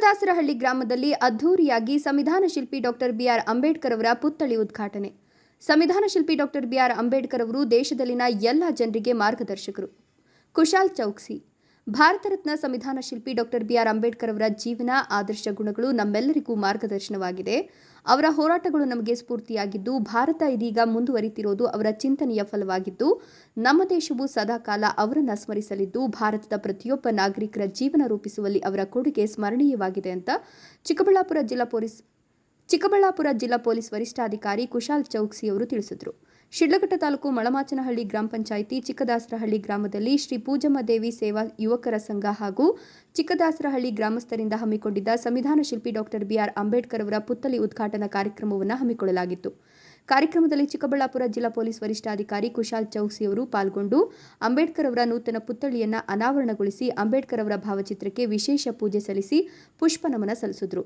ಚಿಕ್ಕದಾಸರಹಳ್ಳಿ ಗ್ರಾಮದಲ್ಲಿ ಅದ್ಧೂರಿಯಾಗಿ ಸಂವಿಧಾನ ಶಿಲ್ಪಿ ಡಾಕ್ಟರ್ ಬಿಆರ್ ಅಂಬೇಡ್ಕರ್ ಅವರ ಪುತ್ಥಳಿ ಉದ್ಘಾಟನೆ. ಸಂವಿಧಾನ ಶಿಲ್ಪಿ ಡಾಕ್ಟರ್ ಬಿಆರ್ ಅಂಬೇಡ್ಕರ್ ಅವರು ದೇಶದಲ್ಲಿನ ಎಲ್ಲ ಜನರಿಗೆ ಮಾರ್ಗದರ್ಶಕರು. ಕುಶಾಲ್ ಚೌಕ್ಸಿ. ಭಾರತ ರತ್ನ ಸಂವಿಧಾನ ಶಿಲ್ಪಿ ಡಾಕ್ಟರ್ ಬಿಆರ್ ಅಂಬೇಡ್ಕರ್ ಅವರ ಜೀವನ, ಆದರ್ಶ ಗುಣಗಳು ನಮ್ಮೆಲ್ಲರಿಗೂ ಮಾರ್ಗದರ್ಶನವಾಗಿದೆ. ಅವರ ಹೋರಾಟಗಳು ನಮಗೆ ಸ್ಫೂರ್ತಿಯಾಗಿದ್ದು, ಭಾರತ ಇದೀಗ ಮುಂದುವರಿತಿರೋದು ಅವರ ಚಿಂತನೆಯ ಫಲವಾಗಿದ್ದು, ನಮ್ಮ ದೇಶವು ಸದಾಕಾಲ ಅವರನ್ನು ಸ್ಮರಿಸಲಿದ್ದು, ಭಾರತದ ಪ್ರತಿಯೊಬ್ಬ ನಾಗರಿಕರ ಜೀವನ ರೂಪಿಸುವಲ್ಲಿ ಅವರ ಕೊಡುಗೆ ಸ್ಮರಣೀಯವಾಗಿದೆ ಅಂತ ಚಿಕ್ಕಬಳ್ಳಾಪುರ ಜಿಲ್ಲಾ ಪೊಲೀಸ್, ಚಿಕ್ಕಬಳ್ಳಾಪುರ ಜಿಲ್ಲಾ ಪೊಲೀಸ್ ವರಿಷ್ಠಾಧಿಕಾರಿ ಕುಶಾಲ್ ಚೌಕ್ಸಿ ಅವರು ತಿಳಿಸಿದರು. ಶಿಡ್ಲಘಟ್ಟ ತಾಲೂಕು ಮಳಮಾಚನಹಳ್ಳಿ ಗ್ರಾಮ ಪಂಚಾಯಿತಿ ಚಿಕ್ಕದಾಸರಹಳ್ಳಿ ಗ್ರಾಮದಲ್ಲಿ ಶ್ರೀ ಪೂಜಮ್ಮ ದೇವಿ ಸೇವಾ ಯುವಕರ ಸಂಘ ಹಾಗೂ ಚಿಕ್ಕದಾಸರಹಳ್ಳಿ ಗ್ರಾಮಸ್ಥರಿಂದ ಹಮ್ಮಿಕೊಂಡಿದ್ದ ಸಂವಿಧಾನ ಶಿಲ್ಪಿ ಡಾಕ್ಟರ್ ಬಿಆರ್ ಅಂಬೇಡ್ಕರ್ ಅವರ ಪುತ್ತಲಿ ಉದ್ಘಾಟನಾ ಕಾರ್ಯಕ್ರಮವನ್ನು ಹಮ್ಮಿಕೊಳ್ಳಲಾಗಿತ್ತು. ಕಾರ್ಯಕ್ರಮದಲ್ಲಿ ಚಿಕ್ಕಬಳ್ಳಾಪುರ ಜಿಲ್ಲಾ ಪೊಲೀಸ್ ವರಿಷ್ಠಾಧಿಕಾರಿ ಕುಶಾಲ್ ಚೌಕ್ಸಿ ಅವರು ಪಾಲ್ಗೊಂಡು ಅಂಬೇಡ್ಕರ್ ಅವರ ನೂತನ ಪುತ್ಥಳಿಯನ್ನು ಅನಾವರಣಗೊಳಿಸಿ ಅಂಬೇಡ್ಕರ್ ಅವರ ಭಾವಚಿತ್ರಕ್ಕೆ ವಿಶೇಷ ಪೂಜೆ ಸಲ್ಲಿಸಿ ಪುಷ್ಪನಮನ ಸಲ್ಲಿಸಿದರು.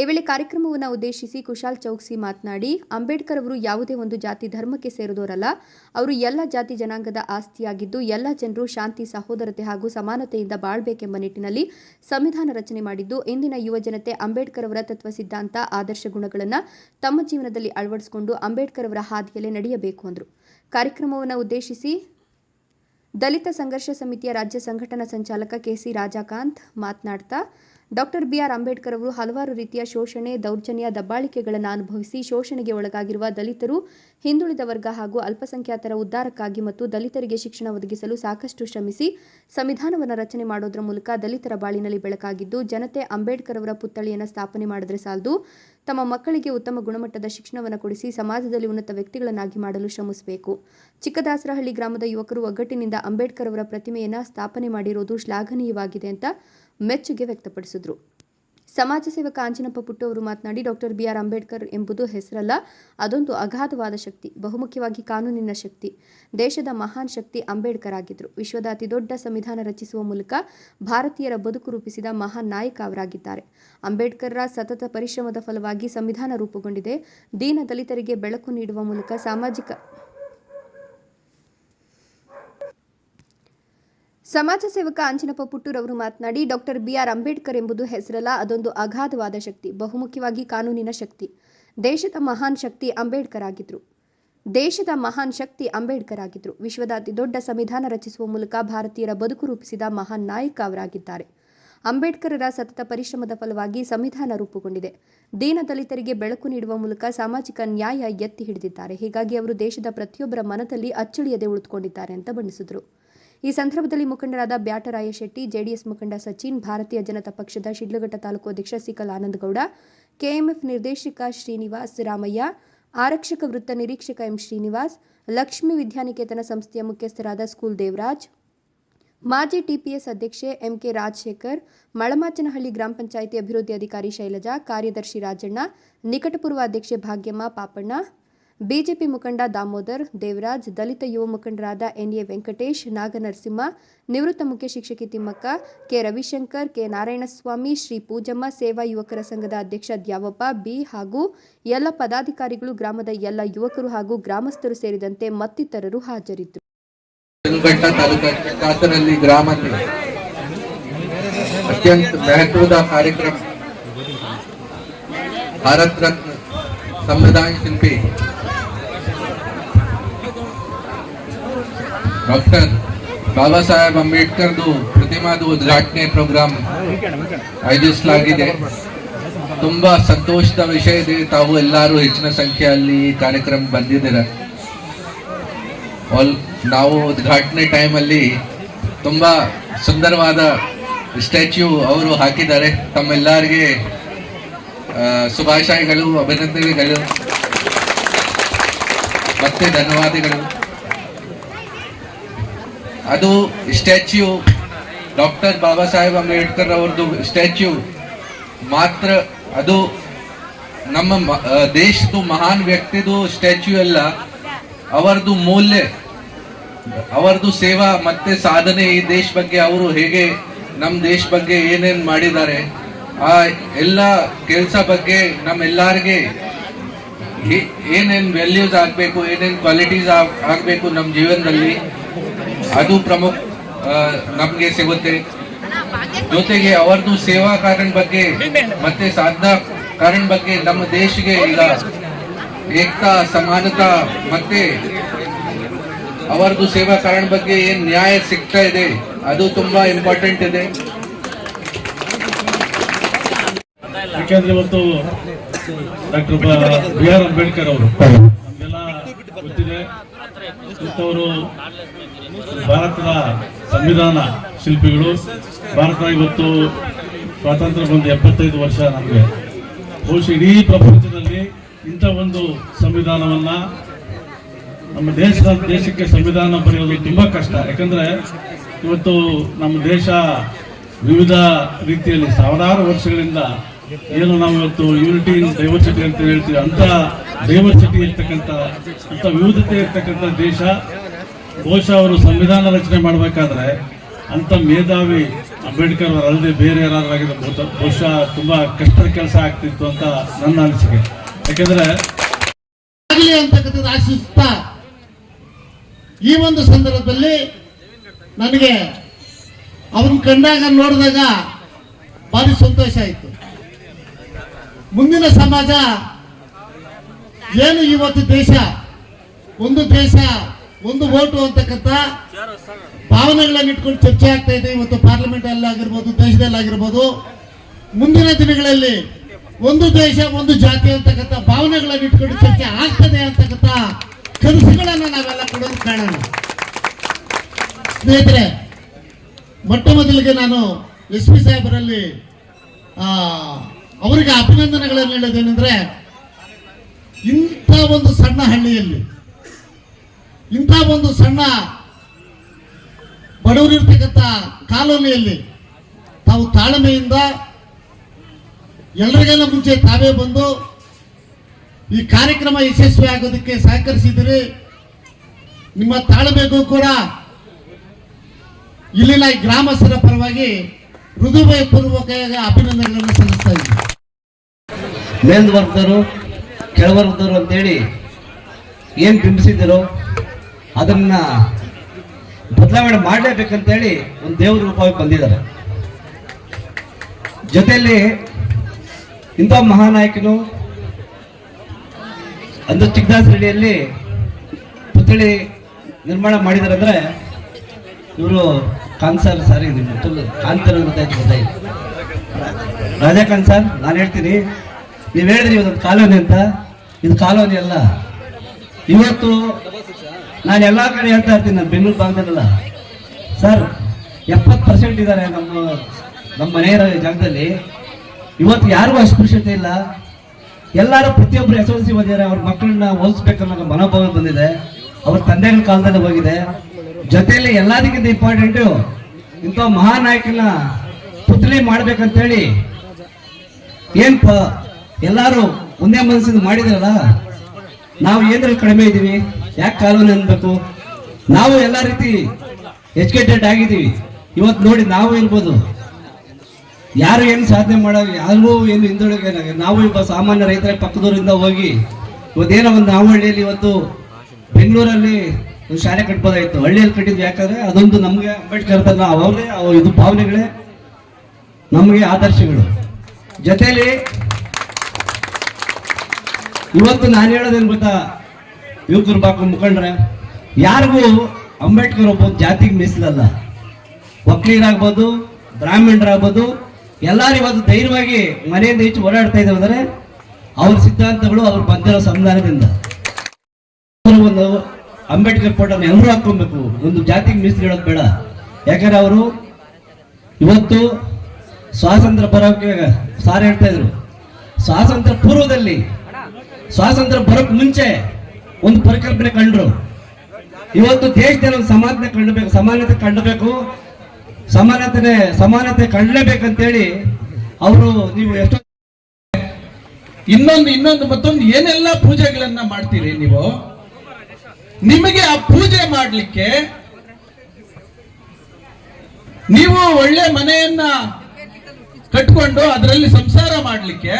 ಈ ವೇಳೆ ಕಾರ್ಯಕ್ರಮವನ್ನು ಉದ್ದೇಶಿಸಿ ಕುಶಾಲ್ ಚೌಕ್ಸಿ ಮಾತನಾಡಿ, ಅಂಬೇಡ್ಕರ್ ಅವರು ಯಾವುದೇ ಒಂದು ಜಾತಿ ಧರ್ಮಕ್ಕೆ ಸೇರಿದವರಲ್ಲ. ಅವರು ಎಲ್ಲ ಜಾತಿ ಜನಾಂಗದ ಆಸ್ತಿಯಾಗಿದ್ದು, ಎಲ್ಲ ಜನರು ಶಾಂತಿ, ಸಹೋದರತೆ ಹಾಗೂ ಸಮಾನತೆಯಿಂದ ಬಾಳ್ಬೇಕೆಂಬ ನಿಟ್ಟಿನಲ್ಲಿ ಸಂವಿಧಾನ ರಚನೆ ಮಾಡಿದ್ದು, ಇಂದಿನ ಯುವ ಜನತೆ ಅಂಬೇಡ್ಕರ್ ಅವರ ತತ್ವ ಸಿದ್ಧಾಂತ, ಆದರ್ಶ ಗುಣಗಳನ್ನು ತಮ್ಮ ಜೀವನದಲ್ಲಿ ಅಳವಡಿಸಿಕೊಂಡು ಅಂಬೇಡ್ಕರ್ ಅವರ ಹಾದಿಯಲ್ಲೇ ನಡೆಯಬೇಕು ಅಂದರು. ಕಾರ್ಯಕ್ರಮವನ್ನು ಉದ್ದೇಶಿಸಿ ದಲಿತ ಸಂಘರ್ಷ ಸಮಿತಿಯ ರಾಜ್ಯ ಸಂಘಟನಾ ಸಂಚಾಲಕ ಕೆಸಿ ರಾಜಾಕಾಂತ್ ಮಾತನಾಡ್ತಾ ಡಾಕ್ಟರ್ ಬಿಆರ್ ಅಂಬೇಡ್ಕರ್ ಅವರು ಹಲವಾರು ರೀತಿಯ ಶೋಷಣೆ, ದೌರ್ಜನ್ಯ, ದಬ್ಬಾಳಿಕೆಗಳನ್ನು ಅನುಭವಿಸಿ ಶೋಷಣೆಗೆ ಒಳಗಾಗಿರುವ ದಲಿತರು ಹಿಂದುಳಿದ ವರ್ಗ ಹಾಗೂ ಅಲ್ಪಸಂಖ್ಯಾತರ ಉದ್ಧಾರಕ್ಕಾಗಿ ಮತ್ತು ದಲಿತರಿಗೆ ಶಿಕ್ಷಣ ಒದಗಿಸಲು ಸಾಕಷ್ಟು ಶ್ರಮಿಸಿ ಸಂವಿಧಾನವನ್ನು ರಚನೆ ಮಾಡೋದರ ಮೂಲಕ ದಲಿತರ ಬಾಳಿನಲ್ಲಿ ಬೆಳಕಾಗಿದ್ದು, ಜನತೆ ಅಂಬೇಡ್ಕರ್ ಅವರ ಪುತ್ಥಳಿಯನ್ನು ಸ್ಥಾಪನೆ ಮಾಡಿದ್ರೆ ಸಾಲದು. ತಮ್ಮ ಮಕ್ಕಳಿಗೆ ಉತ್ತಮ ಗುಣಮಟ್ಟದ ಶಿಕ್ಷಣವನ್ನು ಕೊಡಿಸಿ ಸಮಾಜದಲ್ಲಿ ಉನ್ನತ ವ್ಯಕ್ತಿಗಳನ್ನಾಗಿ ಮಾಡಲು ಶ್ರಮಿಸಬೇಕು. ಚಿಕ್ಕದಾಸರಹಳ್ಳಿ ಗ್ರಾಮದ ಯುವಕರು ಒಗ್ಗಟ್ಟಿನಿಂದ ಅಂಬೇಡ್ಕರ್ ಅವರ ಪ್ರತಿಮೆಯನ್ನು ಸ್ಥಾಪನೆ ಮಾಡಿರುವುದು ಶ್ಲಾಘನೀಯವಾಗಿದೆ ಅಂತ ಮೆಚ್ಚುಗೆ ವ್ಯಕ್ತಪಡಿಸಿದರು. ಸಮಾಜ ಸೇವಕ ಆಂಜನಪ್ಪ ಪುಟ್ಟು ಅವರು ಮಾತನಾಡಿ ಡಾಕ್ಟರ್ ಬಿ ಆರ್ ಅಂಬೇಡ್ಕರ್ ಎಂಬುದು ಹೆಸರಲ್ಲ, ಅದೊಂದು ಅಗಾಧವಾದ ಶಕ್ತಿ, ಬಹುಮುಖ್ಯವಾಗಿ ಕಾನೂನಿನ ಶಕ್ತಿ. ದೇಶದ ಮಹಾನ್ ಶಕ್ತಿ ಅಂಬೇಡ್ಕರ್ ಆಗಿದ್ದರು ವಿಶ್ವದ ಅತಿದೊಡ್ಡ ಸಂವಿಧಾನ ರಚಿಸುವ ಮೂಲಕ ಭಾರತೀಯರ ಬದುಕು ರೂಪಿಸಿದ ಮಹಾನ್ ನಾಯಕ ಅವರಾಗಿದ್ದಾರೆ. ಅಂಬೇಡ್ಕರ್ರ ಸತತ ಪರಿಶ್ರಮದ ಫಲವಾಗಿ ಸಂವಿಧಾನ ರೂಪುಗೊಂಡಿದೆ. ದೀನ ದಲಿತರಿಗೆ ಬೆಳಕು ನೀಡುವ ಮೂಲಕ ಸಾಮಾಜಿಕ ಸಮಾಜ ಸೇವಕ ಅಂಜನಪ್ಪ ಪುಟ್ಟೂರವರು ಮಾತನಾಡಿ, ಡಾಕ್ಟರ್ ಬಿ ಆರ್ ಅಂಬೇಡ್ಕರ್ ಎಂಬುದು ಹೆಸರಲ್ಲ, ಅದೊಂದು ಅಗಾಧವಾದ ಶಕ್ತಿ, ಬಹುಮುಖ್ಯವಾಗಿ ಕಾನೂನಿನ ಶಕ್ತಿ. ದೇಶದ ಮಹಾನ್ ಶಕ್ತಿ ಅಂಬೇಡ್ಕರ್ ಆಗಿದ್ರು. ದೇಶದ ಮಹಾನ್ ಶಕ್ತಿ ಅಂಬೇಡ್ಕರ್ ಆಗಿದ್ರು. ವಿಶ್ವದ ಅತಿದೊಡ್ಡ ಸಂವಿಧಾನ ರಚಿಸುವ ಮೂಲಕ ಭಾರತೀಯರ ಬದುಕು ರೂಪಿಸಿದ ಮಹಾನ್ ನಾಯಕ ಅವರಾಗಿದ್ದಾರೆ. ಅಂಬೇಡ್ಕರರ ಸತತ ಪರಿಶ್ರಮದ ಫಲವಾಗಿ ಸಂವಿಧಾನ ರೂಪುಗೊಂಡಿದೆ. ದೀನ ದಲಿತರಿಗೆ ಬೆಳಕು ನೀಡುವ ಮೂಲಕ ಸಾಮಾಜಿಕ ನ್ಯಾಯ ಎತ್ತಿ ಹಿಡಿದಿದ್ದಾರೆ. ಹೀಗಾಗಿ ಅವರು ದೇಶದ ಪ್ರತಿಯೊಬ್ಬರ ಮನದಲ್ಲಿ ಅಚ್ಚಳಿಯದೆ ಉಳಿದುಕೊಂಡಿದ್ದಾರೆ ಅಂತ ಬಣ್ಣಿಸಿದರು. ಈ ಸಂದರ್ಭದಲ್ಲಿ ಮುಖಂಡರಾದ ಬ್ಯಾಟರಾಯ ಶೆಟ್ಟಿ, ಜೆಡಿಎಸ್ ಮುಖಂಡ ಸಚಿನ್, ಭಾರತೀಯ ಜನತಾ ಪಕ್ಷದ ಶಿಡ್ಲಘಟ್ಟ ತಾಲೂಕು ಅಧ್ಯಕ್ಷ ಸಿಕಲ್ ಆನಂದಗೌಡ, ಕೆಎಂಎಫ್ ನಿರ್ದೇಶಕ ಶ್ರೀನಿವಾಸ್ ರಾಮಯ್ಯ, ಆರಕ್ಷಕ ವೃತ್ತ ನಿರೀಕ್ಷಕ ಎಂ ಶ್ರೀನಿವಾಸ್, ಲಕ್ಷ್ಮಿ ವಿದ್ಯಾನಿಕೇತನ ಸಂಸ್ಥೆಯ ಮುಖ್ಯಸ್ಥರಾದ ಸ್ಕೂಲ್ ದೇವರಾಜ್, ಮಾಜಿ ಟಿಪಿಎಸ್ ಅಧ್ಯಕ್ಷೆ ಎಂಕೆ ರಾಜಶೇಖರ್, ಮಳಮಾಚನಹಳ್ಳಿ ಗ್ರಾಮ ಪಂಚಾಯಿತಿ ಅಭಿವೃದ್ಧಿ ಅಧಿಕಾರಿ ಶೈಲಜಾ, ಕಾರ್ಯದರ್ಶಿ ರಾಜಣ್ಣ, ನಿಕಟಪೂರ್ವ ಅಧ್ಯಕ್ಷೆ ಭಾಗ್ಯಮ್ಮ ಪಾಪಣ್ಣ ಬಿಜೆಪಿ ಮುಖಂಡ ದಾಮೋದರ್, ದೇವರಾಜ್, ದಲಿತ ಯುವ ಮುಖಂಡರಾದ ಎನ್ಎ ವೆಂಕಟೇಶ್, ನಾಗನರಸಿಂಹ, ನಿವೃತ್ತ ಮುಖ್ಯ ಶಿಕ್ಷಕಿ ತಿಮ್ಮಕ್ಕ, ಕೆ ರವಿಶಂಕರ್, ಕೆ ನಾರಾಯಣಸ್ವಾಮಿ, ಶ್ರೀ ಪೂಜಮ್ಮ ಸೇವಾ ಯುವಕರ ಸಂಘದ ಅಧ್ಯಕ್ಷ ದ್ಯಾವಪ್ಪ, ಬಿ ಹಾಗೂ ಎಲ್ಲ ಪದಾಧಿಕಾರಿಗಳು, ಗ್ರಾಮದ ಎಲ್ಲ ಯುವಕರು ಹಾಗೂ ಗ್ರಾಮಸ್ಥರು ಸೇರಿದಂತೆ ಮತ್ತಿತರರು ಹಾಜರಿದ್ದರು. ಅತ್ಯಂತ ಮಹತ್ವದ ಕಾರ್ಯಕ್ರಮ. ಭಾರತ ರತ್ನ ಸಂವಿಧಾನ ಶಿಲ್ಪಿ ಡಾಕ್ಟರ್ ಬಾಬಾ ಸಾಹೇಬ್ ಅಂಬೇಡ್ಕರ್ದು ಪ್ರತಿಮಾದು ಉದ್ಘಾಟನೆ ಪ್ರೋಗ್ರಾಮ್ ಆಯೋಜಿಸಲಾಗಿದೆ. ತುಂಬಾ ಸಂತೋಷದ ವಿಷಯ ಇದೆ. ತಾವು ಎಲ್ಲರೂ ಹೆಚ್ಚಿನ ಸಂಖ್ಯೆಯಲ್ಲಿ ಕಾರ್ಯಕ್ರಮ ಬಂದಿದ್ದೀರ. ನಾವು ಉದ್ಘಾಟನೆ ಟೈಮಲ್ಲಿ ತುಂಬಾ ಸುಂದರವಾದ ಸ್ಟ್ಯಾಚ್ಯೂ ಅವರು ಹಾಕಿದ್ದಾರೆ. ತಮ್ಮೆಲ್ಲರಿಗೆ ಶುಭಾಶಯಗಳು, ಅಭಿನಂದನೆಗಳು, ಮತ್ತೆ ಧನ್ಯವಾದಗಳು. ಅದು ಸ್ಟ್ಯಾಚ್ಯೂ. ಡಾಕ್ಟರ್ ಬಾಬಾ ಸಾಹೇಬ್ ಅಂಬೇಡ್ಕರ್ ಅವ್ರದ್ದು ಸ್ಟ್ಯಾಚ್ಯೂ. ಮಾತ್ರ ಅದು ನಮ್ಮ ದೇಶದ ಮಹಾನ್ ವ್ಯಕ್ತಿದು ಸ್ಟ್ಯಾಚ್ಯೂ ಅಲ್ಲ ಅವರದು ಮೌಲ್ಯ. ಅವರದು ಸೇವಾ ಮತ್ತೆ ಸಾಧನೆ ಈ ದೇಶ ಬಗ್ಗೆ ಅವರು ಹೇಗೆ ನಮ್ಮ ದೇಶ ಬಗ್ಗೆ ಏನೇನು ಮಾಡಿದ್ದಾರೆ, ಆ ಎಲ್ಲ ಕೆಲಸ ಬಗ್ಗೆ ನಮ್ಮೆಲ್ಲರಿಗೆ ಏನೇನ್ ವ್ಯಾಲ್ಯೂಸ್ ಆಗಬೇಕು, ಏನೇನು ಕ್ವಾಲಿಟೀಸ್ ಆಗಬೇಕು ನಮ್ಮ ಜೀವನದಲ್ಲಿ ಅದು ಪ್ರಮುಖ ನಮ್ಗೆ ಸಿಗುತ್ತೆ. ಜೊತೆಗೆ ಅವರದು ಸೇವಾ ಕಾರಣ ಬಗ್ಗೆ ಮತ್ತೆ ಸಾಧನಾ ಕಾರಣ ಬಗ್ಗೆ ನಮ್ಮ ದೇಶಕ್ಕೆ ಈಗ ಏಕತಾ, ಸಮಾನತಾ ಮತ್ತೆ ಅವರದು ಸೇವಾ ಕಾರಣ ಬಗ್ಗೆ ಏನ್ ನ್ಯಾಯ ಸಿಗ್ತಾ ಇದೆ, ಅದು ತುಂಬಾ ಇಂಪಾರ್ಟೆಂಟ್ ಇದೆ. ಯಾಕೆಂದ್ರೆ ಡಾಕ್ಟರ್ ಬಿ ಆರ್ ಅಂಬೇಡ್ಕರ್ ಅವರು. ಗೊತ್ತಿದೆ. ಇಂಥವರು ಭಾರತದ ಸಂವಿಧಾನ ಶಿಲ್ಪಿಗಳು. ಭಾರತ ಇವತ್ತು ಸ್ವಾತಂತ್ರ್ಯ ಬಂದು ಎಪ್ಪತ್ತೈದು ವರ್ಷ ನಮಗೆ. ಬಹುಶಃ ಇಡೀ ಪ್ರಪಂಚದಲ್ಲಿ ಇಂಥ ಒಂದು ಸಂವಿಧಾನವನ್ನ ನಮ್ಮ ದೇಶದ ದೇಶಕ್ಕೆ ಸಂವಿಧಾನ ಬರೆಯೋದು ತುಂಬಾ ಕಷ್ಟ. ಯಾಕಂದ್ರೆ ಇವತ್ತು ನಮ್ಮ ದೇಶ ವಿವಿಧ ರೀತಿಯಲ್ಲಿ ಸಾವಿರಾರು ವರ್ಷಗಳಿಂದ ಏನು ನಾವು ಇವತ್ತು ಯೂನಿಟಿ ಇನ್ ಡೈವರ್ಸಿಟಿ ಅಂತ ಹೇಳ್ತೀವಿ. ಅಂತ ಡೈವರ್ಸಿಟಿ ಇರ್ತಕ್ಕಂಥ ಅಂತ ವಿವಿಧತೆ ಇರ್ತಕ್ಕಂಥ ದೇಶ ಬಹುಶಃ ಅವರು ಸಂವಿಧಾನ ರಚನೆ ಮಾಡಬೇಕಾದ್ರೆ ಅಂಥ ಮೇಧಾವಿ ಅಂಬೇಡ್ಕರ್ ಅವರಲ್ಲದೆ ಬೇರೆ ಯಾರಾದ್ರೂ ಆಗಿದ್ರೆ ಬಹುಶಃ ತುಂಬಾ ಕಷ್ಟದ ಕೆಲಸ ಆಗ್ತಿತ್ತು ಅಂತ ನನ್ನ ಅನಿಸಿಕೆ. ಯಾಕಂದ್ರೆ ಆಗಲಿ ಅಂತಕ್ಕಂಥದ್ದು ಆಶಿಸ್ತಾ ಈ ಒಂದು ಸಂದರ್ಭದಲ್ಲಿ ನನಗೆ ಅವ್ರನ್ನ ಕಂಡಾಗ ನೋಡಿದಾಗ ಭಾರಿ ಸಂತೋಷ ಆಯಿತು. ಮುಂದಿನ ಸಮಾಜ ಏನು ಇವತ್ತು ದೇಶ? ಒಂದು ದೇಶ ಒಂದು ಓಟು ಅಂತಕ್ಕಂಥ ಭಾವನೆಗಳನ್ನ ಇಟ್ಕೊಂಡು ಚರ್ಚೆ ಆಗ್ತಾ ಇದೆ. ಇವತ್ತು ಪಾರ್ಲಿಮೆಂಟ್ ಅಲ್ಲಿ ಆಗಿರ್ಬೋದು ದೇಶದಲ್ಲಿ ಆಗಿರ್ಬೋದು ಮುಂದಿನ ದಿನಗಳಲ್ಲಿ ಒಂದು ದೇಶ, ಒಂದು ಜಾತಿ ಅಂತಕ್ಕಂಥ ಭಾವನೆಗಳನ್ನ ಇಟ್ಕೊಂಡು ಚರ್ಚೆ ಆಗ್ತದೆ ಅಂತಕ್ಕಂಥ ಕನಸುಗಳನ್ನ ನಾವೆಲ್ಲ ಕೊಡೋದು ಕಾಣೋಣ ಸ್ನೇಹಿತರೆ, ಮೊಟ್ಟ ಮೊದಲಿಗೆ ನಾನು ಎಸ್ ಪಿ ಸಾಹೇಬರಲ್ಲಿ ಅವರಿಗೆ ಅಭಿನಂದನೆಗಳನ್ನು ಹೇಳೋದೇನೆಂದ್ರೆ, ಇಂಥ ಒಂದು ಸಣ್ಣ ಹಳ್ಳಿಯಲ್ಲಿ ಇಂಥ ಒಂದು ಸಣ್ಣ ಬಡವರಿರ್ತಕ್ಕಂಥ ಕಾಲೋನಿಯಲ್ಲಿ ತಾವು ತಾಳ್ಮೆಯಿಂದ ಎಲ್ಲರಿಗೆಲ್ಲ ಮುಂಚೆ ತಾವೇ ಬಂದು ಈ ಕಾರ್ಯಕ್ರಮ ಯಶಸ್ವಿ ಆಗೋದಕ್ಕೆ ಸಹಕರಿಸಿದಿರಿ ನಿಮ್ಮ ತಾಳ್ಮೆಗೂ ಕೂಡ ಇಲ್ಲಿನ ಗ್ರಾಮಸ್ಥರ ಪರವಾಗಿ ಹೃದಯಪೂರ್ವಕ ಅಭಿನಂದನೆಗಳನ್ನು ಸಲ್ಲಿಸ್ತಾ ಇದ್ದೀನಿ. ಮೇಲ್ವರ್ಗದವರು ಕೆಳವರ್ಗದವರು ಅಂತೇಳಿ ಏನು ಬಿಂಬಿಸಿದ್ದೀರೋ ಅದನ್ನ ಬದಲಾವಣೆ ಮಾಡಲೇಬೇಕಂತೇಳಿ ಒಂದು ದೇವ್ರ ರೂಪವಾಗಿ ಬಂದಿದ್ದಾರೆ. ಜೊತೆಯಲ್ಲಿ ಇಂಥ ಮಹಾನಾಯಕನು ಅಂದು ಚಿಕ್ಕದಾಸ್ ರೆಡ್ಡಿಯಲ್ಲಿ ಪುತ್ಥಳಿ ನಿರ್ಮಾಣ ಮಾಡಿದ್ದಾರೆ ಅಂದ್ರೆ ಇವರು ಕಾನ್ಸರ್ ಸರ್ ಇದು ಗೊತ್ತಾಯ್ತು ಗೊತ್ತಾಯ್ತು ರಾಜಾಕಾಂತ್ ಸರ್ ನಾನು ಹೇಳ್ತೀನಿ, ನೀವು ಹೇಳಿದ್ರಿ ಇವತ್ತು ಕಾಲೋನಿ ಅಂತ. ಇದು ಕಾಲೋನಿ ಅಲ್ಲ ಇವತ್ತು ನಾನು ಎಲ್ಲಾ ಕಡೆ ಹೇಳ್ತಾ ಇರ್ತೀನಿ, ನಾನು ಬೆಂಗಳೂರು ಭಾಗದಲ್ಲ. ಸರ್, ಎಪ್ಪತ್ತು ಪರ್ಸೆಂಟ್ ಇದ್ದಾರೆ ನಮ್ಮ ನಮ್ಮ ಮನೆಯ ಜಾಗದಲ್ಲಿ. ಇವತ್ತು ಯಾರಿಗೂ ಅಸ್ಪೃಶ್ಯತೆ ಇಲ್ಲ. ಎಲ್ಲರೂ ಪ್ರತಿಯೊಬ್ಬರು ಎಸ್ ಎಲ್ ಸಿ ಬಂದಿದ್ದಾರೆ ಅವ್ರ ಮಕ್ಕಳನ್ನ ಓದಿಸ್ಬೇಕನ್ನೋ ಮನೋಭಾವ ಬಂದಿದೆ. ಅವ್ರ ತಂದೆಗಳ ಕಾಲದಲ್ಲಿ ಹೋಗಿದೆ. ಜೊತೆಯಲ್ಲಿ ಎಲ್ಲದಕ್ಕಿಂತ ಇಂಪಾರ್ಟೆಂಟು ಇಂಥ ಮಹಾನಾಯಕನ ಪುತ್ಲಿ ಮಾಡ್ಬೇಕಂತೇಳಿ ಏನ್ ಪ ಎಲ್ಲಾರು ಒಂದೇ ಮನಸ್ಸಿಂದ ಮಾಡಿದ್ರಲ್ಲ? ನಾವು ಏನ್ರಲ್ಲಿ ಕಡಿಮೆ ಇದ್ದೀವಿ? ಯಾಕೆ ಕಾನೂನು ಅನ್ಬೇಕು? ನಾವು ಎಲ್ಲ ರೀತಿ ಎಜುಕೇಟೆಡ್ ಆಗಿದ್ದೀವಿ. ಇವತ್ತು ನೋಡಿ ನಾವು ಇರ್ಬೋದು. ಯಾರು ಏನು ಸಾಧನೆ ಮಾಡೋ ಯಾರಿಗೂ ಏನು ಹಿಂದುಳಿಗೆ ನಾವು ಇವ ಸಾಮಾನ್ಯ ರೈತರ ಪಕ್ಕದೂರಿಂದ ಹೋಗಿ ಇವತ್ತೇನೋ ಒಂದು ನಾವು ಹಳ್ಳಿಯಲ್ಲಿ ಇವತ್ತು ಬೆಂಗಳೂರಲ್ಲಿ ಒಂದು ಶಾಲೆ ಕಟ್ಬೋದಾಗಿತ್ತು ಹಳ್ಳಿಯಲ್ಲಿ ಕಟ್ಟಿದ್ವಿ. ಯಾಕಂದ್ರೆ ಅದೊಂದು ನಮಗೆ ಅಂಬೇಡ್ಕರ್ ತನ್ನ ಅವರೇ, ಅವ ಇದು ಭಾವನೆಗಳೇ ನಮಗೆ ಆದರ್ಶಗಳು. ಜೊತೆಲಿ ಇವತ್ತು ನಾನು ಹೇಳೋದೇನು ಗೊತ್ತಾ? ಯುವಕರು ಬಾಕು ಮುಖಂಡ್ರೆ, ಯಾರಿಗೂ ಅಂಬೇಡ್ಕರ್ ಒಬ್ಬ ಜಾತಿಗೆ ಮೀಸಲಲ್ಲ. ಒಕ್ಕಲಿಗರಾಗ್ಬೋದು ಬ್ರಾಹ್ಮಣರಾಗ್ಬೋದು, ಎಲ್ಲರೂ ಇವತ್ತು ಧೈರ್ಯವಾಗಿ ಮನೆಯಿಂದ ಹೆಚ್ಚು ಓಡಾಡ್ತಾ ಇದ್ದಾವೆ ಅಂದರೆ ಅವ್ರ ಸಿದ್ಧಾಂತಗಳು, ಅವ್ರು ಬಂದಿರೋ ಸಂವಿಧಾನದಿಂದ. ಒಂದು ಅಂಬೇಡ್ಕರ್ ಫೋಟೋನ ಎಲ್ಲರೂ ಹಾಕೊಬೇಕು ಒಂದು ಜಾತಿಗೆ ಮೀಸಲು ಹೇಳೋದು ಬೇಡ. ಯಾಕಂದ್ರೆ ಅವರು ಇವತ್ತು ಸ್ವಾತಂತ್ರ್ಯ ಬರೋಕೆ ಸಾರ್ ಹೇಳ್ತಾ ಇದ್ರು. ಸ್ವಾತಂತ್ರ್ಯ ಪೂರ್ವದಲ್ಲಿ ಸ್ವಾತಂತ್ರ್ಯ ಬರೋಕ್ ಮುಂಚೆ ಒಂದು ಪರಿಕಲ್ಪನೆ ಕಂಡ್ರು. ಇವತ್ತು ದೇಶದಲ್ಲಿ ಒಂದು ಸಮಾನತೆ ಕಂಡಬೇಕು ಸಮಾನತೆ ಕಂಡಬೇಕು ಸಮಾನತೆ ಸಮಾನತೆ ಕಂಡಲೇಬೇಕಂತೇಳಿ ಅವರು ನೀವು ಎಷ್ಟೋ ಇನ್ನೊಂದು ಇನ್ನೊಂದು ಮತ್ತೊಂದು ಏನೆಲ್ಲ ಪೂಜೆಗಳನ್ನ ಮಾಡ್ತೀರಿ ನೀವು? ನಿಮಗೆ ಆ ಪೂಜೆ ಮಾಡಲಿಕ್ಕೆ ನೀವು ಒಳ್ಳೆ ಮನೆಯನ್ನ ಕಟ್ಕೊಂಡು ಅದರಲ್ಲಿ ಸಂಸಾರ ಮಾಡಲಿಕ್ಕೆ,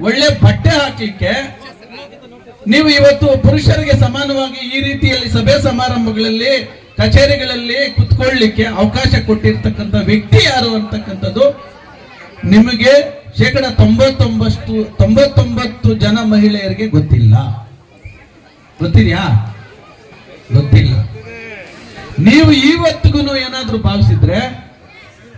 ಒಳ್ಳೆ ಬಟ್ಟೆ ಹಾಕ್ಲಿಕ್ಕೆ ನೀವು ಇವತ್ತು ಪುರುಷರಿಗೆ ಸಮಾನವಾಗಿ ಈ ರೀತಿಯಲ್ಲಿ ಸಭೆ ಸಮಾರಂಭಗಳಲ್ಲಿ, ಕಚೇರಿಗಳಲ್ಲಿ ಕುತ್ಕೊಳ್ಳಿಕ್ಕೆ ಅವಕಾಶ ಕೊಟ್ಟಿರ್ತಕ್ಕಂಥ ವ್ಯಕ್ತಿ ಯಾರು ಅಂತಕ್ಕಂಥದ್ದು? ನಿಮಗೆ ಶೇಕಡ ತೊಂಬತ್ತೊಂಬತ್ತು ತೊಂಬತ್ತೊಂಬತ್ತು ಜನ ಮಹಿಳೆಯರಿಗೆ ಗೊತ್ತಿಲ್ಲ. ಗೊತ್ತಿದ್ಯಾ? ಗೊತ್ತಿಲ್ಲ. ನೀವು ಇವತ್ತಿಗೂ ಏನಾದ್ರೂ ಭಾವಿಸಿದ್ರೆ,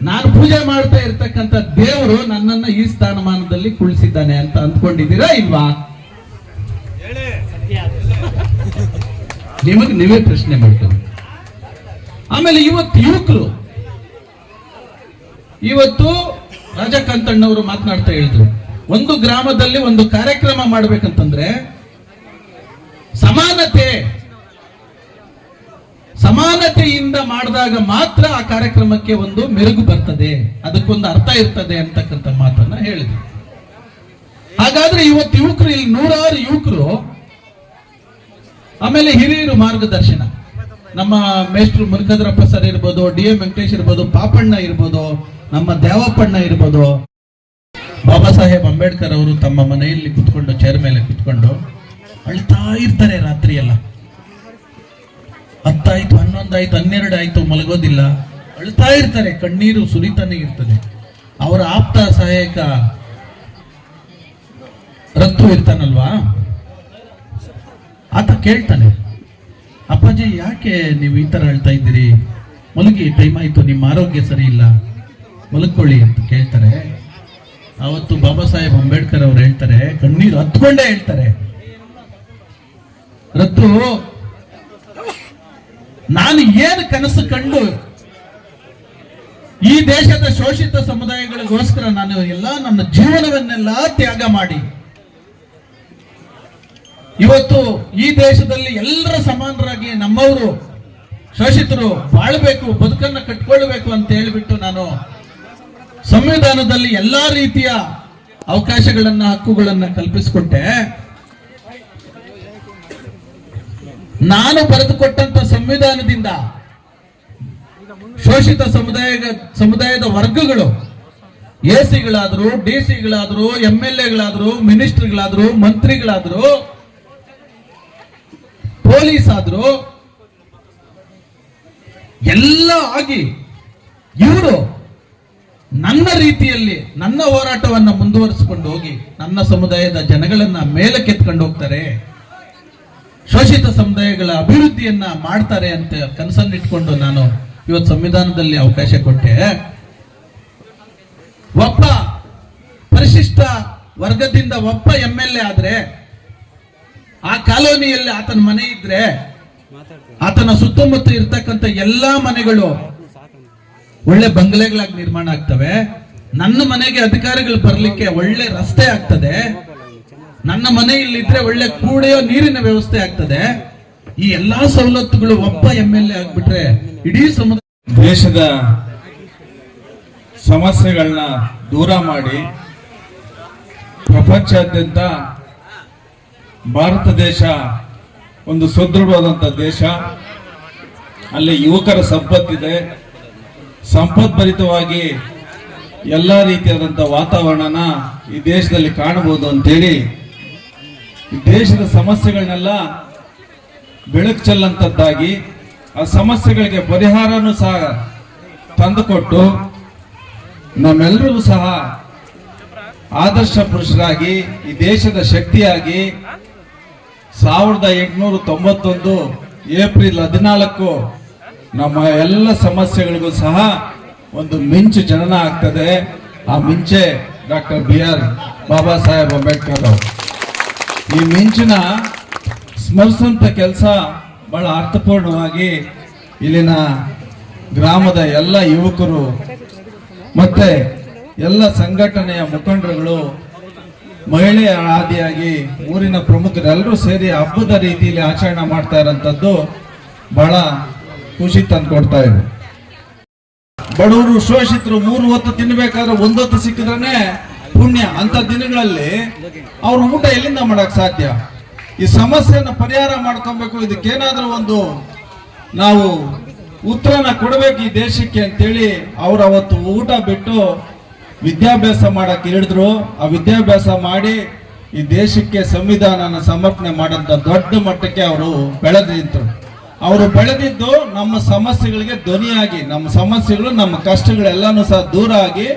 ನಾನು ಪೂಜೆ ಮಾಡ್ತಾ ಇರ್ತಕ್ಕಂಥ ದೇವರು ನನ್ನನ್ನ ಈ ಸ್ಥಾನಮಾನದಲ್ಲಿ ಕುಳಿಸಿದ್ದಾನೆ ಅಂತ ಅಂದ್ಕೊಂಡಿದ್ದೀರಾ ಇಲ್ವಾ? ನಿಮಗೆ ನೀವೇ ಪ್ರಶ್ನೆ ಮಾಡ್ಕೊಂಡು ಆಮೇಲೆ ಇವತ್ತು ಯುವಕರು, ಇವತ್ತು ರಾಜಕಾಂತಣ್ಣವರು ಮಾತನಾಡ್ತಾ ಹೇಳಿದ್ರು, ಒಂದು ಗ್ರಾಮದಲ್ಲಿ ಒಂದು ಕಾರ್ಯಕ್ರಮ ಮಾಡ್ಬೇಕಂತಂದ್ರೆ ಸಮಾನತೆ, ಸಮಾನತೆಯಿಂದ ಮಾಡಿದಾಗ ಮಾತ್ರ ಆ ಕಾರ್ಯಕ್ರಮಕ್ಕೆ ಒಂದು ಮೆರುಗು ಬರ್ತದೆ, ಅದಕ್ಕೊಂದು ಅರ್ಥ ಇರ್ತದೆ ಅಂತಕ್ಕಂಥ ಮಾತನ್ನ ಹೇಳಿದ್ರು. ಹಾಗಾದ್ರೆ ಇವತ್ತು ಯುವಕರು, ಇಲ್ಲಿ ನೂರಾರು ಯುವಕರು ಆಮೇಲೆ ಹಿರಿಯರು ಮಾರ್ಗದರ್ಶನ. ನಮ್ಮ ಮೇಷ್ಟ್ರು ಮುನಕದ್ರಪ್ಪ ಸರ್ ಇರ್ಬೋದು, ಡಿ ಎಂ ವೆಂಕಟೇಶ್ ಇರ್ಬೋದು, ಪಾಪಣ್ಣ ಇರ್ಬೋದು, ನಮ್ಮ ದೇವಪ್ಪಣ್ಣ ಇರ್ಬೋದು. ಬಾಬಾ ಸಾಹೇಬ್ ಅಂಬೇಡ್ಕರ್ ಅವರು ತಮ್ಮ ಮನೆಯಲ್ಲಿ ಕುತ್ಕೊಂಡು, ಚೇರ್ ಮೇಲೆ ಕುತ್ಕೊಂಡು ಅಳ್ತಾ ಇರ್ತಾರೆ ರಾತ್ರಿ ಎಲ್ಲ ಹತ್ತಾಯ್ತು, ಹನ್ನೊಂದಾಯ್ತು ಹನ್ನೆರಡು ಆಯ್ತು ಮಲಗೋದಿಲ್ಲ. ಅಳ್ತಾ ಇರ್ತಾರೆ, ಕಣ್ಣೀರು ಸುರಿತಾನೆ ಇರ್ತದೆ. ಅವರ ಆಪ್ತ ಸಹಾಯಕ ರತ್ತು ಇರ್ತಾನಲ್ವಾ? ಕೇಳ್ತಾನೆ, ಅಪ್ಪಾಜಿ, ಯಾಕೆ ನೀವು ಈ ತರ ಹೇಳ್ತಾ ಇದ್ದೀರಿ? ಮಲಗಿ, ಟೈಮ್ ಆಯ್ತು, ನಿಮ್ಮ ಆರೋಗ್ಯ ಸರಿ ಇಲ್ಲ. ಮಲಗ್ಕೊಳ್ಳಿ ಅಂತ ಕೇಳ್ತಾರೆ. ಅವತ್ತು ಬಾಬಾ ಸಾಹೇಬ್ ಅಂಬೇಡ್ಕರ್ ಅವ್ರು ಹೇಳ್ತಾರೆ, ಕಣ್ಣೀರು ಹತ್ಕೊಂಡೇ ಹೇಳ್ತಾರೆ. ರತ್ತು, ನಾನು ಏನು ಕನಸು ಕಂಡು ಈ ದೇಶದ ಶೋಷಿತ ಸಮುದಾಯಗಳಿಗೋಸ್ಕರ ನಾನು ಎಲ್ಲ ನನ್ನ ಜೀವನವನ್ನೆಲ್ಲ ತ್ಯಾಗ ಮಾಡಿ ಇವತ್ತು ಈ ದೇಶದಲ್ಲಿ ಎಲ್ಲರ ಸಮಾನರಾಗಿ ನಮ್ಮವರು ಶೋಷಿತರು ಬಾಳ್ಬೇಕು, ಬದುಕನ್ನ ಕಟ್ಕೊಳ್ಬೇಕು ಅಂತ ಹೇಳಿಬಿಟ್ಟು ನಾನು ಸಂವಿಧಾನದಲ್ಲಿ ಎಲ್ಲಾ ರೀತಿಯ ಅವಕಾಶಗಳನ್ನ, ಹಕ್ಕುಗಳನ್ನ ಕಲ್ಪಿಸಿಕೊಟ್ಟೆ. ನಾನು ಬರೆದುಕೊಟ್ಟಂತ ಸಂವಿಧಾನದಿಂದ ಶೋಷಿತ ಸಮುದಾಯ ಸಮುದಾಯದ ವರ್ಗಗಳು, ಎ ಸಿಗಳಾದ್ರು ಡಿ ಸಿಗಳಾದ್ರು ಎಂ ಎಲ್ ಎಗಳಾದ್ರು ಮಿನಿಸ್ಟರ್ಗಳಾದ್ರು, ಮಂತ್ರಿಗಳಾದ್ರು ಪೊಲೀಸ್ ಆದ್ರು ಎಲ್ಲ ಆಗಿ ಇವರು ನನ್ನ ರೀತಿಯಲ್ಲಿ ನನ್ನ ಹೋರಾಟವನ್ನು ಮುಂದುವರಿಸಿಕೊಂಡು ಹೋಗಿ ನನ್ನ ಸಮುದಾಯದ ಜನಗಳನ್ನ ಮೇಲಕ್ಕೆತ್ಕೊಂಡು ಹೋಗ್ತಾರೆ. ಶೋಷಿತ ಸಮುದಾಯಗಳ ಅಭಿವೃದ್ಧಿಯನ್ನ ಮಾಡ್ತಾರೆ ಅಂತ ಕನಸನ್ನಿಟ್ಕೊಂಡು ನಾನು ಇವತ್ತು ಸಂವಿಧಾನದಲ್ಲಿ ಅವಕಾಶ ಕೊಟ್ಟೆ. ಒಬ್ಬ ಪರಿಶಿಷ್ಟ ವರ್ಗದಿಂದ ಒಬ್ಬ ಎಂ ಎಲ್ ಎ ಆದ್ರೆ ಆ ಕಾಲೋನಿಯಲ್ಲಿ ಆತನ ಮನೆ ಇದ್ರೆ ಆತನ ಸುತ್ತಮುತ್ತ ಇರ್ತಕ್ಕಂಥ ಎಲ್ಲಾ ಮನೆಗಳು ಒಳ್ಳೆ ಬಂಗ್ಲೆಗಳಾಗಿ ನಿರ್ಮಾಣ ಆಗ್ತವೆ. ನನ್ನ ಮನೆಗೆ ಅಧಿಕಾರಿಗಳು ಬರ್ಲಿಕ್ಕೆ ಒಳ್ಳೆ ರಸ್ತೆ ಆಗ್ತದೆ. ನನ್ನ ಮನೆ ಇಲ್ಲಿದ್ರೆ ಒಳ್ಳೆ ಕೂಡೆಯೋ ನೀರಿನ ವ್ಯವಸ್ಥೆ ಆಗ್ತದೆ. ಈ ಎಲ್ಲಾ ಸವಲತ್ತುಗಳು ಒಬ್ಬ ಎಂ ಎಲ್ ಎ ಆಗ್ಬಿಟ್ರೆ ಇಡೀ ಸಮುದಾಯ ದೇಶದ ಸಮಸ್ಯೆಗಳನ್ನ ದೂರ ಮಾಡಿ ಪ್ರಪಂಚಾದ್ಯಂತ ಭಾರತ ದೇಶ ಒಂದು ಸುದೃಢವಾದಂಥ ದೇಶ. ಅಲ್ಲಿ ಯುವಕರ ಸಂಪತ್ತಿದೆ. ಸಂಪದ್ಭರಿತವಾಗಿ ಎಲ್ಲ ರೀತಿಯಾದಂಥ ವಾತಾವರಣನ ಈ ದೇಶದಲ್ಲಿ ಕಾಣಬಹುದು ಅಂತೇಳಿ ದೇಶದ ಸಮಸ್ಯೆಗಳನ್ನೆಲ್ಲ ಬೆಳಕು ಚೆಲ್ಲಂತದ್ದಾಗಿ ಆ ಸಮಸ್ಯೆಗಳಿಗೆ ಪರಿಹಾರನೂ ಸಹ ತಂದುಕೊಟ್ಟು ನಮ್ಮೆಲ್ಲರಿಗೂ ಸಹ ಆದರ್ಶ ಪುರುಷರಾಗಿ ಈ ದೇಶದ ಶಕ್ತಿಯಾಗಿ ಸಾವಿರದ ಎಂಟುನೂರ ತೊಂಬತ್ತೊಂದು ಏಪ್ರಿಲ್ ಹದಿನಾಲ್ಕು ನಮ್ಮ ಎಲ್ಲ ಸಮಸ್ಯೆಗಳಿಗೂ ಸಹ ಒಂದು ಮಿಂಚು ಜನನ ಆಗ್ತದೆ. ಆ ಮಿಂಚೆ doctor B R Baba Saheb Ambedkar ಅವರು. ಈ ಮಿಂಚಿನ ಸ್ಮರಿಸುವಂತ ಕೆಲಸ ಬಹಳ ಅರ್ಥಪೂರ್ಣವಾಗಿ ಇಲ್ಲಿನ ಗ್ರಾಮದ ಎಲ್ಲ ಯುವಕರು ಮತ್ತೆ ಎಲ್ಲ ಸಂಘಟನೆಯ ಮುಖಂಡರುಗಳು ಮಹಿಳೆಯ ಆದಿಯಾಗಿ ಊರಿನ ಪ್ರಮುಖರೆಲ್ಲರೂ ಸೇರಿ ಹಬ್ಬದ ರೀತಿಯಲ್ಲಿ ಆಚರಣೆ ಮಾಡ್ತಾ ಇರೋಂಥದ್ದು ಬಹಳ ಖುಷಿ ತಂದು ಕೊಡ್ತಾ ಇದೆ. ಬಡವರು ಶೋಷಿತರು ಮೂರು ಹೊತ್ತು ತಿನ್ಬೇಕಾದ್ರೆ ಒಂದೊತ್ತು ಸಿಕ್ಕಿದ್ರೆ ಪುಣ್ಯ. ಅಂತ ದಿನಗಳಲ್ಲಿ ಅವ್ರ ಊಟ ಎಲ್ಲಿಂದ ಮಾಡಕ್ ಸಾಧ್ಯ? ಈ ಸಮಸ್ಯೆಯನ್ನು ಪರಿಹಾರ ಮಾಡ್ಕೊಬೇಕು. ಇದಕ್ಕೇನಾದ್ರೂ ಒಂದು ನಾವು ಉತ್ತರನ ಕೊಡಬೇಕು ಈ ದೇಶಕ್ಕೆ ಅಂತೇಳಿ ಅವ್ರು ಅವತ್ತು ಊಟ ಬಿಟ್ಟು ವಿದ್ಯಾಭ್ಯಾಸ ಮಾಡಕ್ಕೆ ಹೇಳಿದ್ರು. ಆ ವಿದ್ಯಾಭ್ಯಾಸ ಮಾಡಿ ಈ ದೇಶಕ್ಕೆ ಸಂವಿಧಾನನ ಸಮರ್ಪಣೆ ಮಾಡಂತ ದೊಡ್ಡ ಮಟ್ಟಕ್ಕೆ ಅವರು ಬೆಳೆದಿದ್ರು ಅವರು ಬೆಳೆದಿದ್ದು ನಮ್ಮ ಸಮಸ್ಯೆಗಳಿಗೆ ಧ್ವನಿಯಾಗಿ, ನಮ್ಮ ಸಮಸ್ಯೆಗಳು, ನಮ್ಮ ಕಷ್ಟಗಳೆಲ್ಲಾನು ಸಹ ದೂರ ಆಗಿ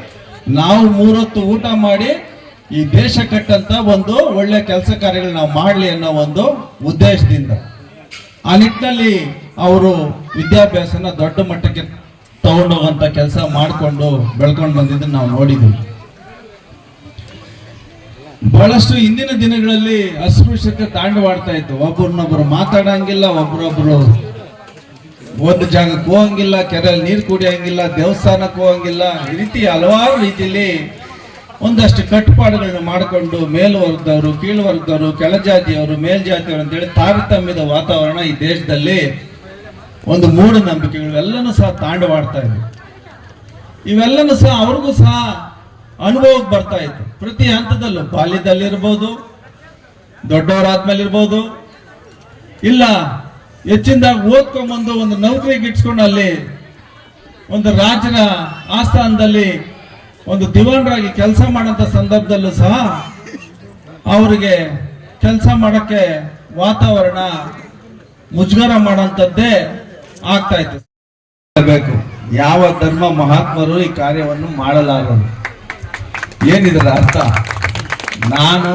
ನಾವು ಮೂರೊತ್ತು ಊಟ ಮಾಡಿ ಈ ದೇಶ ಕಟ್ಟಂತ ಒಂದು ಒಳ್ಳೆ ಕೆಲಸ ಕಾರ್ಯಗಳು ನಾವು ಮಾಡಲಿ ಅನ್ನೋ ಒಂದು ಉದ್ದೇಶದಿಂದ ಆ ನಿಟ್ಟಿನಲ್ಲಿ ಅವರು ವಿದ್ಯಾಭ್ಯಾಸನ ದೊಡ್ಡ ಮಟ್ಟಕ್ಕೆ ತಗೊಂಡೋಗಂತ ಕೆಲಸ ಮಾಡಿಕೊಂಡು ಬೆಳ್ಕೊಂಡು ಬಂದಿದ್ದನ್ನು ನಾವು ನೋಡಿದ್ವಿ ಬಹಳಷ್ಟು ಹಿಂದಿನ ದಿನಗಳಲ್ಲಿ ಅಸ್ಪೃಶ್ಯತೆ ತಾಂಡವಾಡ್ತಾ ಇತ್ತು. ಒಬ್ಬರನ್ನೊಬ್ರು ಮಾತಾಡಂಗಿಲ್ಲ, ಒಬ್ರೊಬ್ರು ಒಂದು ಜಾಗಕ್ಕೆ ಹೋಗಂಗಿಲ್ಲ, ಕೆರೆಯಲ್ಲಿ ನೀರು ಕುಡಿಯಂಗಿಲ್ಲ, ದೇವಸ್ಥಾನಕ್ಕೆ ಹೋಗಂಗಿಲ್ಲ. ಈ ರೀತಿ ಹಲವಾರು ರೀತಿಯಲ್ಲಿ ಒಂದಷ್ಟು ಕಟ್ಟುಪಾಡುಗಳನ್ನ ಮಾಡಿಕೊಂಡು ಮೇಲ್ವರ್ಗದವರು, ಕೀಳ್ವರ್ಗದವರು, ಕೆಳಜಾತಿಯವರು, ಮೇಲ್ಜಾತಿಯವರು ಅಂತೇಳಿ ತಾರತಮ್ಯದ ವಾತಾವರಣ ಈ ದೇಶದಲ್ಲಿ ಒಂದು ಮೂಢನಂಬಿಕೆಗಳು ಎಲ್ಲನೂ ಸಹ ತಾಂಡವಾಡ್ತಾ ಇದೆ ಇವೆಲ್ಲನೂ ಸಹ ಅವ್ರಿಗೂ ಸಹ ಅನುಭವಕ್ಕೆ ಬರ್ತಾ ಇತ್ತು. ಪ್ರತಿ ಹಂತದಲ್ಲೂ ಬಾಲ್ಯದಲ್ಲಿರ್ಬೋದು ದೊಡ್ಡವರಾದ್ಮೇಲೆ ಇರ್ಬೋದು ಇಲ್ಲ ಹೆಚ್ಚಿನದಾಗಿ ಓದ್ಕೊಂಬಂದು ಒಂದು ನೌಕರಿಗೆ ಇಟ್ಸ್ಕೊಂಡು ಅಲ್ಲಿ ಒಂದು ರಾಜನ ಆಸ್ಥಾನದಲ್ಲಿ ಒಂದು ದಿವಾನರಾಗಿ ಕೆಲಸ ಮಾಡೋಂಥ ಸಂದರ್ಭದಲ್ಲೂ ಸಹ ಅವರಿಗೆ ಕೆಲಸ ಮಾಡೋಕ್ಕೆ ವಾತಾವರಣ ಮುಜುಗರ ಮಾಡೋಂಥದ್ದೇ ಆಗ್ತಾ ಇತ್ತು. ಯಾವ ಧರ್ಮ ಮಹಾತ್ಮರು ಈ ಕಾರ್ಯವನ್ನು ಮಾಡಲಾರರು? ಏನಿದರ ಅರ್ಥ? ನಾನು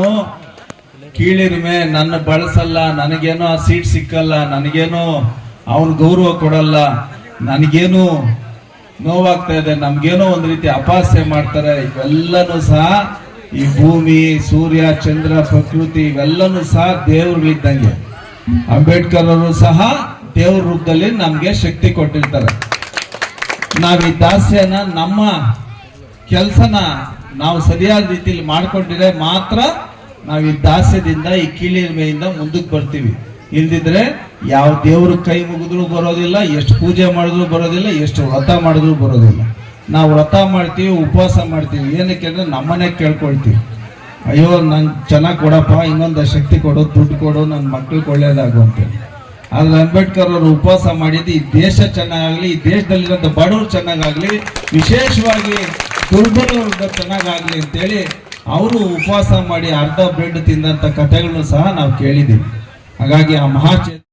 ಕೀಳಿರಿಮೆ ನನ್ನ ಬಳಸಲ್ಲ, ನನಗೇನೋ ಆ ಸೀಟ್ ಸಿಕ್ಕಲ್ಲ, ನನಗೇನೋ ಅವನ ಗೌರವ ಕೊಡಲ್ಲ, ನನಗೇನು ನೋವಾಗ್ತಾ ಇದೆ, ನಮ್ಗೇನೋ ಒಂದು ರೀತಿ ಅಪಾಸ್ಯ ಮಾಡ್ತಾರೆ, ಇವೆಲ್ಲನೂ ಸಹ ಈ ಭೂಮಿ, ಸೂರ್ಯ, ಚಂದ್ರ, ಪ್ರಕೃತಿ, ಇವೆಲ್ಲನೂ ಸಹ ದೇವರುಗಳಿದ್ದಂಗೆ ಅಂಬೇಡ್ಕರ್ ಅವರು ಸಹ ದೇವ್ರ ರೂಪದಲ್ಲಿ ನಮ್ಗೆ ಶಕ್ತಿ ಕೊಟ್ಟಿರ್ತಾರೆ. ನಾವು ಈ ದಾಸ್ಯನ, ನಮ್ಮ ಕೆಲಸನ ನಾವು ಸರಿಯಾದ ರೀತಿಯಲ್ಲಿ ಮಾಡ್ಕೊಂಡಿದ್ರೆ ಮಾತ್ರ ನಾವು ಈ ದಾಸ್ಯದಿಂದ, ಈ ಕೀಳಿಮೆಯಿಂದ ಮುಂದಕ್ಕೆ ಬರ್ತೀವಿ. ಇಲ್ದಿದ್ರೆ ಯಾವ ದೇವ್ರ ಕೈ ಮುಗಿದ್ರು ಬರೋದಿಲ್ಲ, ಎಷ್ಟು ಪೂಜೆ ಮಾಡಿದ್ರು ಬರೋದಿಲ್ಲ, ಎಷ್ಟು ವ್ರತ ಮಾಡಿದ್ರು ಬರೋದಿಲ್ಲ. ನಾವು ವ್ರತ ಮಾಡ್ತೀವಿ, ಉಪವಾಸ ಮಾಡ್ತೀವಿ. ಏನಕ್ಕೆ ಅಂದ್ರೆ ನಮ್ಮನೆ ಕೇಳ್ಕೊಳ್ತೀವಿ. ಅಯ್ಯೋ ನಂಗೆ ಚೆನ್ನಾಗಿ ಕೊಡಪ್ಪ, ಇನ್ನೊಂದು ಶಕ್ತಿ ಕೊಡು, ದುಡ್ಡು ಕೊಡು ನನ್ನ ಮಕ್ಳಿಗೆ ಒಳ್ಳೇದಾಗು ಅಂತೇಳಿ ಆದ್ರೆ ಅಂಬೇಡ್ಕರ್ ಅವರು ಉಪವಾಸ ಮಾಡಿದ್ದು ಈ ದೇಶ ಚೆನ್ನಾಗಾಗ್ಲಿ, ಈ ದೇಶದಲ್ಲಿರುವಂತ ಬಡವರು ಚೆನ್ನಾಗಾಗ್ಲಿ, ವಿಶೇಷವಾಗಿ ದುರ್ಬಲರು ಚೆನ್ನಾಗಾಗ್ಲಿ ಅಂತೇಳಿ ಅವರು ಉಪವಾಸ ಮಾಡಿ ಅರ್ಧ ಬ್ರೆಡ್ ತಿಂದಂತ ಕಥೆಗಳನ್ನು ಸಹ ನಾವು ಕೇಳಿದ್ದೀವಿ. ಹಾಗಾಗಿ ಆ ಮಹಾಚೇತ